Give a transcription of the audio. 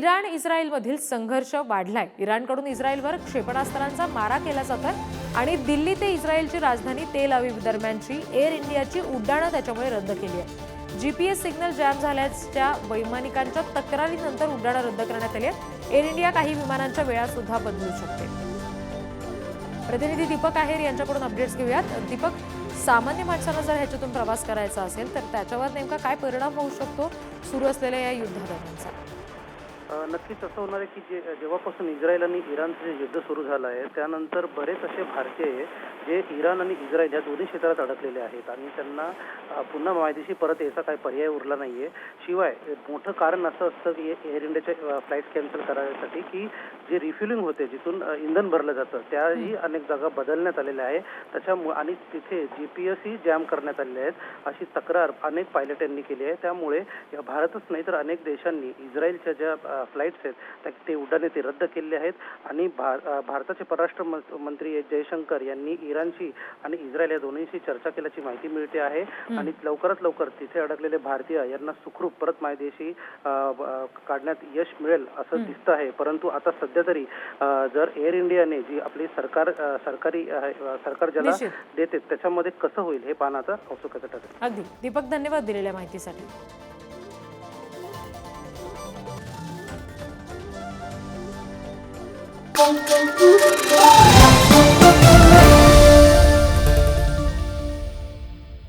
Iran इस्रायलमधील संघर्ष वाढलाय. इराणकडून इस्रायलवर क्षेपणास्त्रांचा मारा केला जातोय आणि दिल्ली ते इस्रायलची राजधानी तेल अवीव दरम्यानची एअर इंडियाची उड्डाणं त्याच्यामुळे रद्द केली आहे जीपीएस सिग्नल जॅम झाल्याच्या वैमानिकांच्या तक्रारीनंतर उड्डाणं रद्द करण्यात आली आहेत. एअर इंडिया काही विमानांच्या वेळा सुद्धा बदलू शकते. प्रतिनिधी दीपक आहेर यांच्याकडून अपडेट्स घेऊयात. दीपक सामान्य माणसाला जर ह्याच्यातून प्रवास करायचा असेल तर त्याच्यावर नेमका काय परिणाम होऊ शकतो? सुरू असलेल्या या युद्धादरम्यानचा. नक्कीच असं होणार आहे की जे जेव्हापासून इस्रायल आणि इराणचं जे युद्ध सुरू झालं आहे त्यानंतर बरेच असे भारतीय जे इराण आणि इस्रायल या दोन्ही क्षेत्रात अडकलेले आहेत. आणि त्यांना पुन्हा माहितीशी परत यायचा काही पर्याय उरला नाहीये. शिवाय मोठं कारण असं असतं की एअर इंडियाचे फ्लाईट कॅन्सल करायसाठी की जे रिफ्युलिंग होते जिथून इंधन भरलं जातं त्याही अनेक जागा बदलण्यात आलेल्या आहे त्याच्यामुळे आणि तिथे जी पी एसही जॅम करण्यात आलेले आहेत. अशी तक्रार अनेक पायलटांनी केली आहे. त्यामुळे या भारतच नाही तर अनेक देशांनी इस्रायलच्या ज्या फ्लाईट्स आहेत त्या ते उड्डाणे ते रद्द केलेले आहेत. आणि भार भारताचे परराष्ट्र मंत्री एस जयशंकर यांनी इराणशी आणि इस्रायल या दोन्हीशी चर्चा केल्याची माहिती मिळते आहे. आणि लवकरात लवकर तिथे अडकलेले भारतीय यांना सुखरूप परत मायदेशी काढण्यात यश मिळेल असं दिसतं आहे. परंतु आता सध्या तरी जर एअर इंडियाने जी आपली सरकार सरकारी सरकार ज्याला. देते त्याच्यामध्ये कसं होईल हे पाहणं आता कौतुकाचं ठरेल अगदी. दीपक धन्यवाद दिलेल्या माहितीसाठी.